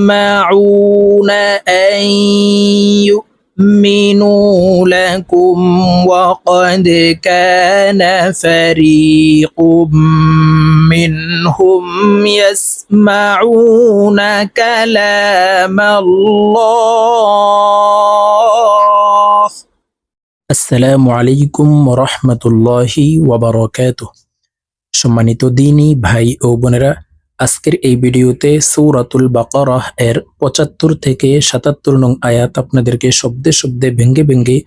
أفتطمعون أن يؤمنوا لكم وقد كان فريق منهم يسمعون كلام الله السلام عليكم ورحمة الله وبركاته সম্মানিত দিনী ভাই ও বোনেরা আজকের এই ভিডিওতে সৌরাতুল বাকারাহ এর পঁচাত্তর থেকে সাতাত্তর নং আয়াত আপনাদেরকে শব্দে শব্দে ভেঙ্গে ভেঙ্গে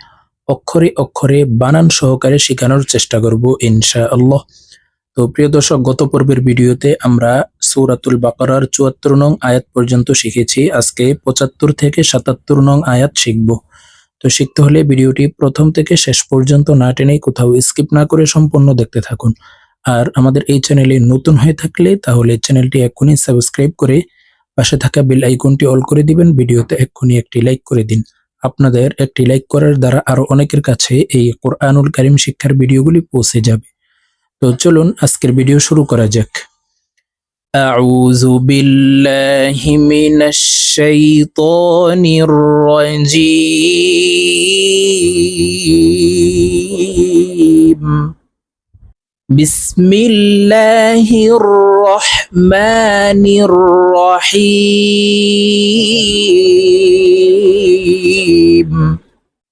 অক্ষরে অক্ষরে বানান সহকারে শেখানোর চেষ্টা করব ইনশা আল্লাহ তো প্রিয় দর্শক, গত পর্বের ভিডিওতে আমরা সৌরাতুল বাকারার চুয়াত্তর নং আয়াত পর্যন্ত শিখেছি। আজকে পঁচাত্তর থেকে সাতাত্তর নং আয়াত শিখব। তো শিখতে হলে ভিডিওটি প্রথম থেকে শেষ পর্যন্ত না টেনে কোথাও স্কিপ না করে সম্পূর্ণ দেখতে থাকুন। আর আমাদের এই চ্যানেলে নতুন হয়ে থাকলে তাহলে চ্যানেলটি এক্ষুনি সাবস্ক্রাইব করে পাশে থাকা বেল আইকনটি অল করে দিবেন ভিডিওতে এক্ষুনি একটি লাইক করে দিন আপনাদের একটি লাইক করার দ্বারা আরো অনেকের কাছে এই কোরআনুল কারিম শিক্ষার ভিডিওগুলি পৌঁছে যাবে তো চলুন আজকের ভিডিও শুরু করা যাক أعوذ بالله من الشيطان الرجيم بسم الله الرحمن الرحيم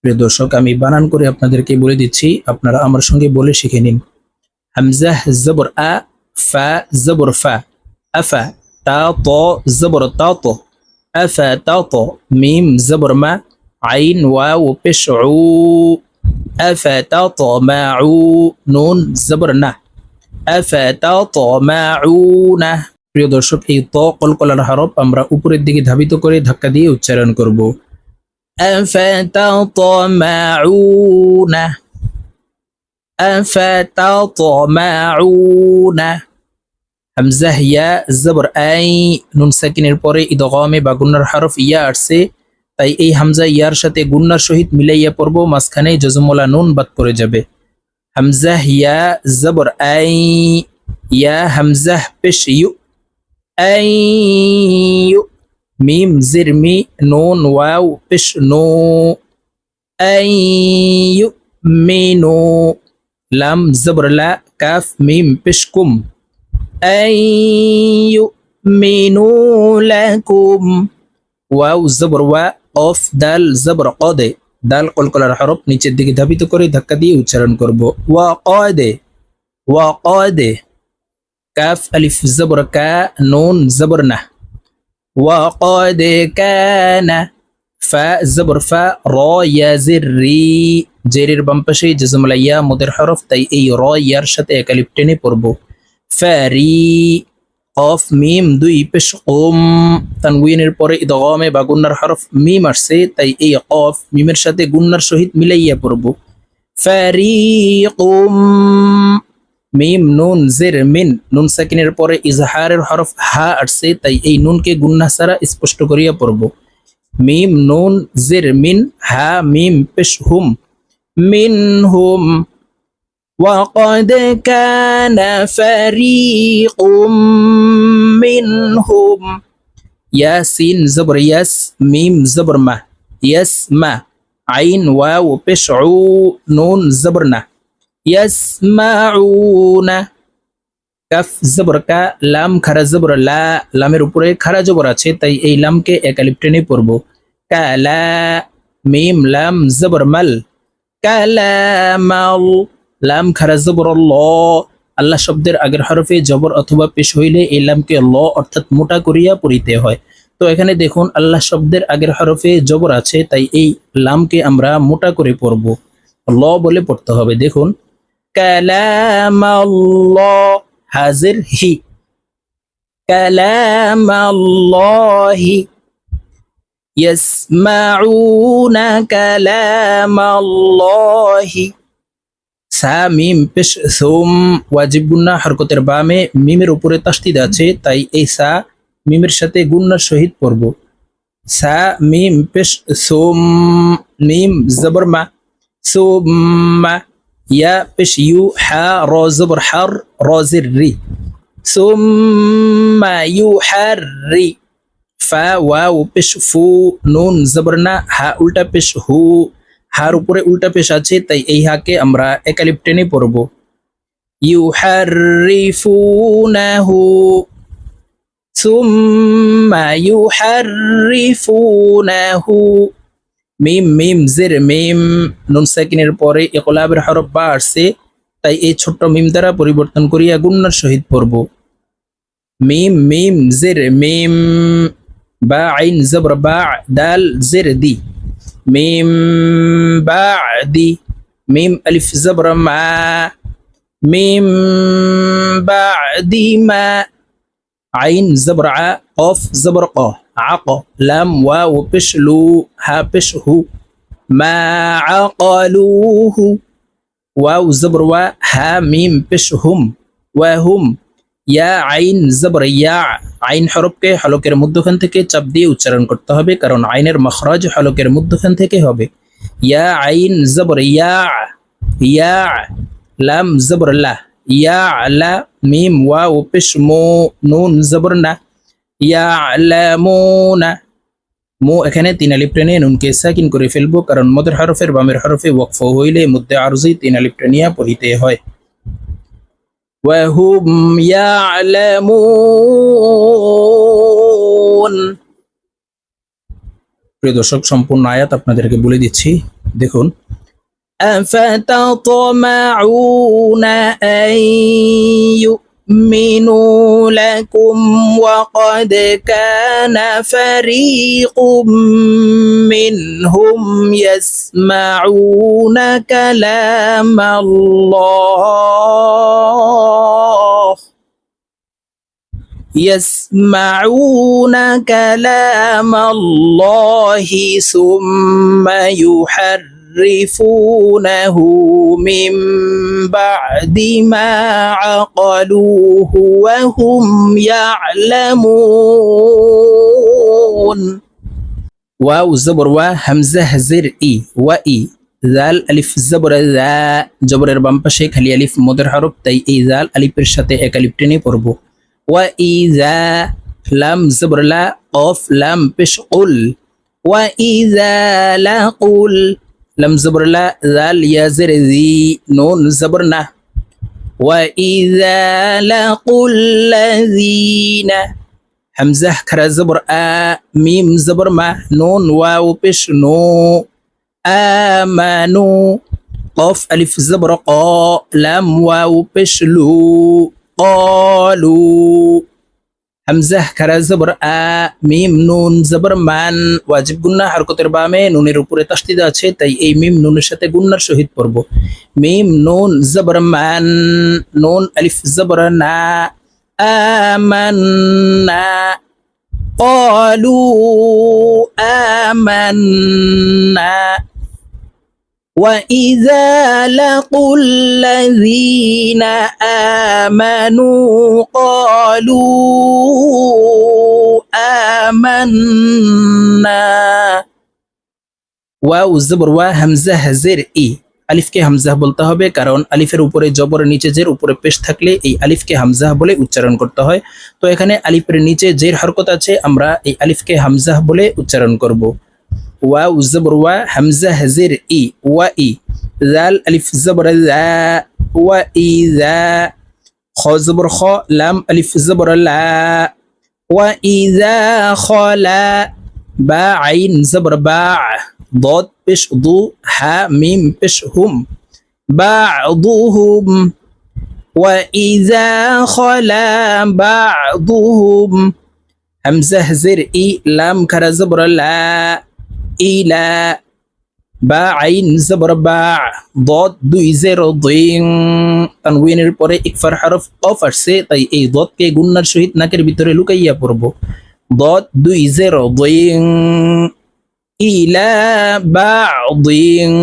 প্রিয় দর্শক আমি বানান করে আপনাদেরকে বলে দিচ্ছি আপনারা আমার সঙ্গে বলে শিখে নিন হামজাহ জবর আ ফা জবর ফা আফা তা ত জবর তা ত আফা তা ত মিম জবর মা আইন ওয়াও পেশ নুন জবর না। প্রিয় দর্শক, এই ত কলকলার হরফ আমরা উপরের দিকে ধাবিত করে ধাক্কা দিয়ে উচ্চারণ করব। হামজাহ জবর, আই, নুন, সাকিনের পরে ইদগমে বাগুনার হরফ, ইয়া আসছে। তাই এই হামজা ইয়ার সাথে গুন্নার সহিত মিলাইয়া পড়ব মাঝখানে জজমলা নুন বাদ পড়ে যাবে। হামজা ইয়া জবর আই, ইয়া হামজা পেশ ইউ, আই মিম জির মি, নুন ওয়াও পেশ নো, আই ইউ মিনু লাম জবর লা, কাফ মিম পেশ কুম, আই ইউ মিনু লাকুম ওয়াও জবর ওয়া অফ দাল জবর কদে দাল কলকলার হরফ নিচের দিকে ধাবিত করে ধাক্কা দিয়ে উচ্চারণ করব। ওয়া কদে ওয়া কদে, কাফ আলিফ জবর কা, নুন জবর না। ওয়া কদে কানা, ফা জবর ফা, র ইয়া জির জেরের বাম পাশে জজমলা ইয়া মুদের হরফ, তাই এই র ইয়ার সাথে একালিপ টেনে পড়ব। ফারি কফ মিম, দুই, পেশ, ওম। তানউইনের পরে ইদগামে বা গুন্নার হরফ মিম আসছে, তাই এই কফ মিমের সাথে গুন্নার সহিত মিলাইয়া পড়ব। ফারিকুম। মিম, নুন, জের, মিন। নুন সাকিনের পরে ইজহারের হরফ হা আসছে, তাই এই নুনকে গুন্না ছাড়া স্পষ্ট করিয়া পড়ব। মিম, নুন, জের, মিন, হা, মিম, পেশ, হুম। মিন হুম وقد كان فريق منهم ياسين زبر يس ميم زبر ما يس ما عين واو بشعو نون زبرنا يسمعون কাফ জবর কা লাম খারা জবর লা লামের উপরে খারা জবর আছে তাই এই লামকে একালিপ টেনে পড়ব কালা মিম লাম জবর মাল কালামাল লাম খারাজবর ল। আল্লাহ শব্দের আগের হরফে জবর অথবা পেশ হইলে এই লামকে ল অর্থাৎ মোটা করিয়া পড়িতে হয়। তো এখানে দেখুন, আল্লাহ শব্দের আগের হরফে জবর আছে, তাই এই লামকে আমরা মোটা করে পড়ব। ল বলে পড়তে হবে। দেখুন হাজির হি। কালামাল্লাহি ইয়াসমাউনা কালামাল্লাহি সা, মিম, পেশ, সোম ওয়াজিব গুন্না হরকতের বামে মিমের উপরে তাস্তিদ আছে, তাই এই সা, মিমের সাথে গুন্নার সহিত পড়ব। সা, মিম, পেশ, সোম মিম জবর মা, সোমা ইয়া, পেশ, ইউ, হা, র, জবর, হার, রজির রি। সুম্মা রি। ফা, ওয়াও, পেশ, ফু, নুন, জবর না, হা, উল্টা পেশ, হু হার উপরে উল্টা পেশ আছে, তাই এই হাকে আমরা একালিপ টেনে পড়ব। ইউহারিফুনাহু, সুম্মা ইউহারিফুনাহু, মিম মিম, জের, মিম, নুন সাকিনের পরে একলাবের হরফ বা আসছে, তাই এই ছোট্ট মিম দ্বারা পরিবর্তন করিয়া গুন্নার সহিত পড়ব। মিম মিম, জের, মিম, বা আইন, জবর, বা, দাল, জের, দি। من بعد ميم ألف زبر مع ميم بعد ما. عين زبر ع قاف زبر قا. عق لام واو بشلو ها بشه ما عقلوه واو زبر ها ميم بشهم وهم ইয়া আইন জবর, ইয়া আইন হরফকে হলকের মধ্যখান থেকে চাপ দিয়ে উচ্চারণ করতে হবে, কারণ আইনের মখরাজ হলকের মধ্যখান থেকে হবে। ইয়া আইন জবর, ইয়া ইয়া লাম জবর, লা, ইয়া আলা মিম ওয়াও পেশ মো, নুন জবর না, ইয়া লামুনা মো এখানে তিন আলিফ টেনে নুনকে সাকিন করে ফেলব, কারণ মদের হরফের বামের হরফে ওয়াকফ হইলে মধ্যে আরজি তিন আলিফ টেনিয়া পড়িতে হয়। وهم يعلمون প্রিয় দর্শক সম্পূর্ণ আয়াত আপনাদেরকে বলে দিচ্ছি দেখুন أفتطمعون أن يؤمنوا لكم وقد كان فريق منهم يسمعون كلام الله. يسمعون كلام الله ثم يحرفونه من بعد ما عقلوه وهم يعلمون واو زبر و همزه زر ই ওয়া ই জাল আলিফ জবর জা জবরের বাম পাশে খালি আলিফ মদের হরফ তাই এই জাল আলিফের সাথে এক আলিফ টেনে পড়ব ওয়া ই জা লাম জবর লা অফ লাম পেশ কুল ওয়া ই জা লা কুল لم زبر لا زال يزر ذي نون زبرنا. وإذا لقوا الذين حمزة كرا زبر آ ميم زبر ما نون واو بش نو آمنوا قف ألف زبر قا لم واو بش لو قالوا. همزة خرا زبر آ মিম নুন জবর মান ওয়াজিব গুন্না হারকতের বামে নুনের উপরে তাসদিদ আছে তাই এই মিম নুনের সাথে গুন্নার সহিত পড়ব মিম নুন জবর মান নুন আলিফ জবর না آمنا قالوا آمنا وإذا لقوا الذين آمنوا قالوا آمنا واو الزبر وهمزة زر إي আলিফকে হামজাহ বলতে হবে কারণ আলিফের উপরে জবর নিচে জের উপরে পেশ থাকলে এই আলিফকে হামজাহ বলে উচ্চারণ করতে হয় তো এখানে আলিফের নিচে জের হরকত আছে আমরা এই আলিফকে হামজাহ বলে উচ্চারণ করব واو زبر و همزة هزير إي وإي ذا الألف زبر ذا وإذا خو زبر خو لام ألف زبر لا. وإذا خلا با عين زبر باع ضاد بش ضو حا ميم بش هم. بعضهم وإذا خلا بعضهم همزة زر إي لام كرا زبر لا. إلى বা আইন জবর বা দদ দুই জের দিন তানউইনের পরে ইকফার হরফ অফ আসছে তাই এই দদকে গুন্নার সহিত নাকের ভিতরে লুকাইয়া পড়ব দদ দুই জের দিন ইলা বাদিন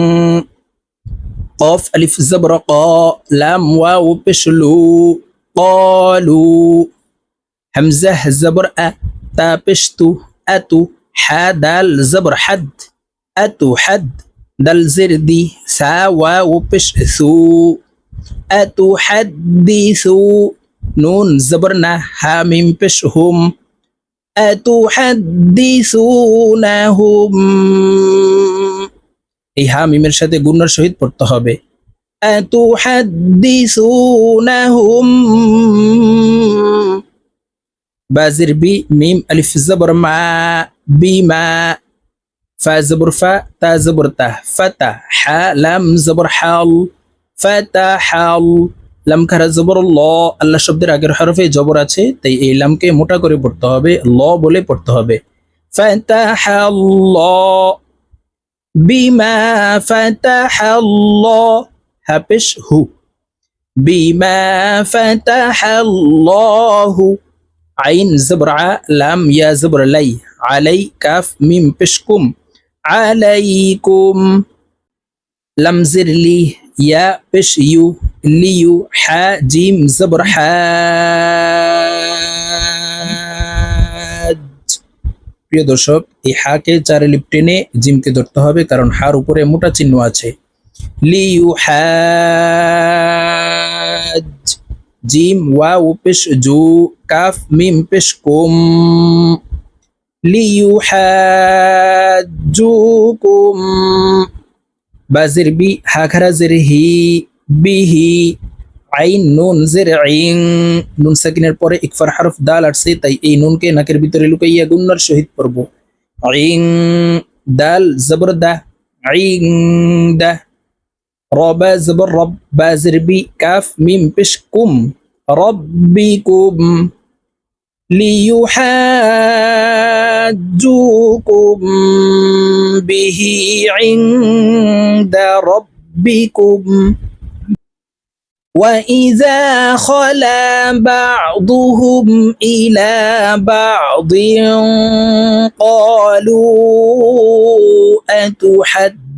قاف ألف زبر قا لام واو بشلو قالوا همزة زبر أ تا بشتو أتو حا دال زبر حد أتو حد دال زردي سا واو بش ثو أتو حدثو নুন জবর না হা মিম পেশ হুম أتحدثونهم এই হা মিমের সাথে গুণার সহিত পড়তে হবে أتحدثونهم بازر بي ميم ألف زبر مع بما فا زبر فا تا زبر تا فتح حا لام زبر حال فتحال লাম খারা জবর ল আল্লাহ শব্দের আগের হরফে জবর আছে তাই এই লামকে মোটা করে পড়তে হবে ল বলে পড়তে হবে فتح الله بما فتح الله হাপেশ হু بما فتح الله عين زبر ع لام يا زبر আলাই কাফ মিম পেশকুম, আলাইকুম। লামজির লি ইয়া পেশ ইউ লি ইউ হা জিম জবর প্রিয় দর্শক, এই হাকে চারে লিপ টেনে জিমকে ধরতে হবে, কারণ হার উপরে মোটা চিহ্ন আছে। লিউ হাজ জিম ওয়া পেশ জু কাফ মিম পেশ কুম লিউ হ্যাজুকুম বাজির বি হা খারা জের হি বিহি আইন নুন জের আইন নুন সাকিনের পরে ইকফার হারফ দাল আসছে তাই এই নুনকে নাকের ভিতরে লুকাইয়া গুন্নার সহিত পড়ব আইন দাল জবর দা আইন দা রবা জবর রব বাজের বি কাফ মিম পেশ কুম রব্বিকুম ليحاجوكم به عند ربكم. وإذا خلا بعضهم إلى بعض قالوا أتحدثونهم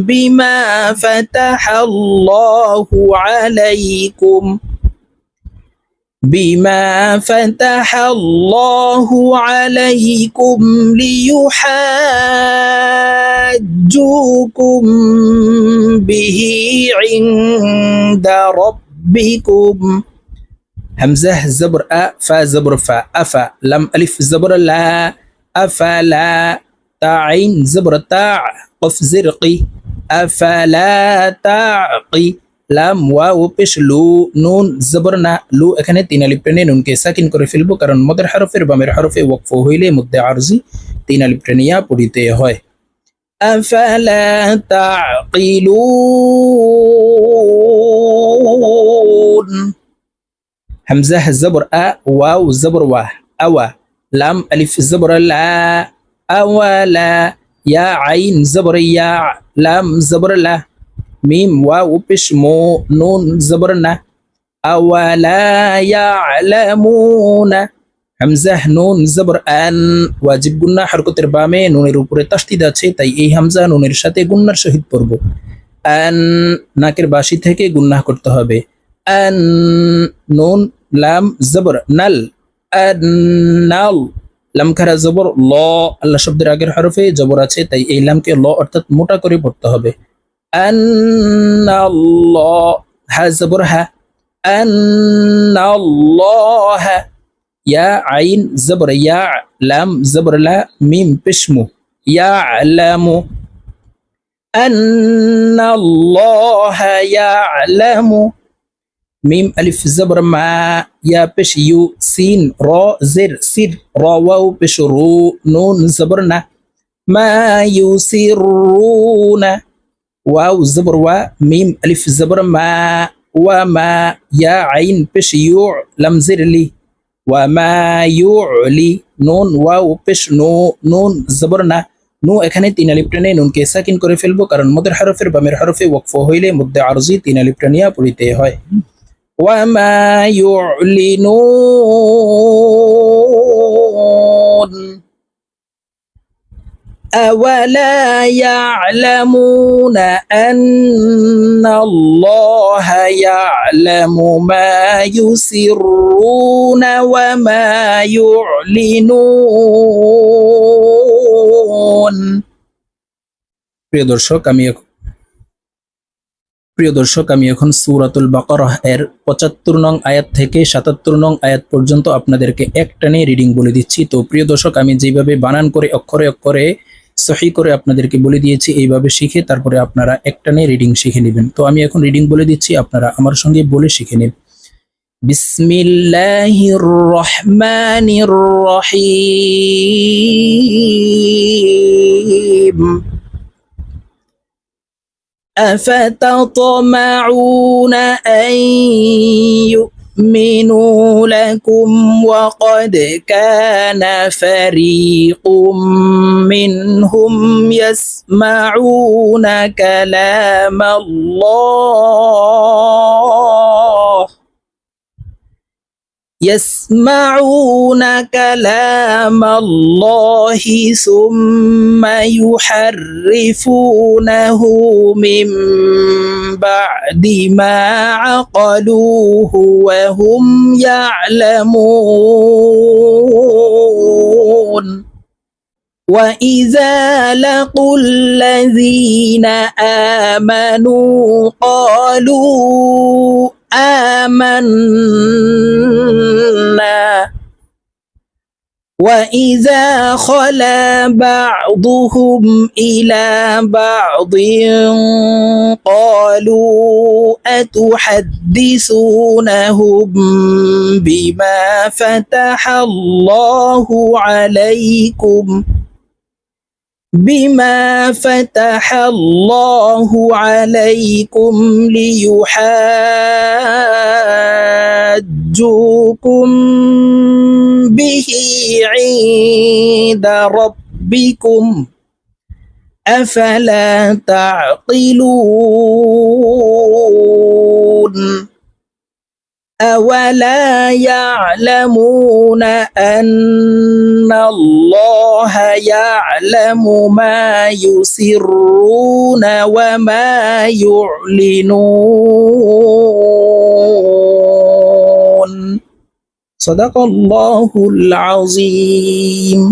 بما فتح الله عليكم؟ بما فتح الله عليكم ليحاجوكم به عند ربكم. همزة زبر أ فا زبر فا أفا لم ألف زبر لا أفلا تعين زبر تاع قف زرقي أفلا تعقي লাম ওয়া ও পেশ লু নুন জবর না লু এখানে তিন আলিফ টেনে নুনকে সাকিন করে ফেলবো কারণ মদের হরফের বামের হরফে ওয়াকফ হইলে মধ্যে আরজি তিন আলিফ টেনিয়া পড়িতে হয় أفلا تعقلون همزة زبر أ واو زبر وا أوا لام ألف زبر لا أولا يا عين زبر يا لام زبر لا মিম ওয়া উপিস মো নুন জবর না আওয়ালা ইয়ালামুনা হামজা নুন জবর আন ওয়াজিব গুন্না হরকতের বামে নুনের উপরে তাস্তিদ আছে তাই এই হামজা নুনের সাথে গুন্নার সহিত পড়ব আন নাকের বাসি থেকে গুন্না করতে হবে আন নুন লাম জবর নাল নাল লাম খারা জবর ল আল্লাহ শব্দের আগের হরফে জবর আছে তাই এই লামকে ল অর্থাৎ মোটা করে পড়তে হবে أن الله ها زبرها أن الله يا عين زبر يا لام زبر لا ميم بشمو يعلم. أن الله يعلم. ميم ألف زبر ما يا بش يو سين را زر سر را واو بش رو نون زبرنا ما يسرون واو زبر و ميم ألف زبر ما وما يا عين بش يوع لم زر لي وما يعلي নুন ওয়াও পেশ নো নুন জবর না নু এখানে তিন আলিপ টেনে নুনকে সাকিন করে ফেলবো কারণ মদের হরফের বামের হরফে ওয়াকফ হইলে মধ্যে আরজি তিন আলিপ টেনিয়া পড়িতে হয় ওয়ামা ইউলিনুন أولا يعلمون أن الله يعلم ما يسرون وما يعلنون প্রিয় দর্শক আমি প্রিয় দর্শক আমি এখন সুরাতুল বাকরাহ এর পঁচাত্তর নং আয়াত থেকে সাতাত্তর নং আয়াত পর্যন্ত আপনাদেরকে একটানে রিডিং বলে দিচ্ছি তো প্রিয় দর্শক আমি যেভাবে বানান করে অক্ষরে অক্ষরে সহি করে আপনাদেরকে বলে দিয়েছি এইভাবে শিখে তারপরে আপনারা একটানে রিডিং শিখে নেবেন তো আমি এখন রিডিং বলে দিচ্ছি আপনারা আমার সঙ্গে বলে শিখে নিন বিসমিল্লাহির রহমানির রহিম أفتطمعون أن يؤمنوا لكم وقد كان فريق منهم يسمعون كلام الله. يسمعون كلام الله ثم يحرفونه من بعد ما عقلوه وهم يعلمون. وإذا لقوا الذين آمنوا قالوا آمنا وإذا خلا بعضهم إلى بعض قالوا أتحدثونهم بما فتح الله عليكم؟ بما فتح الله عليكم ليحاجوكم به عند ربكم أفلا تعقلون أولا يعلمون أن الله يعلم ما يسرون وما يعلنون সদাকল্লাহুল আজিম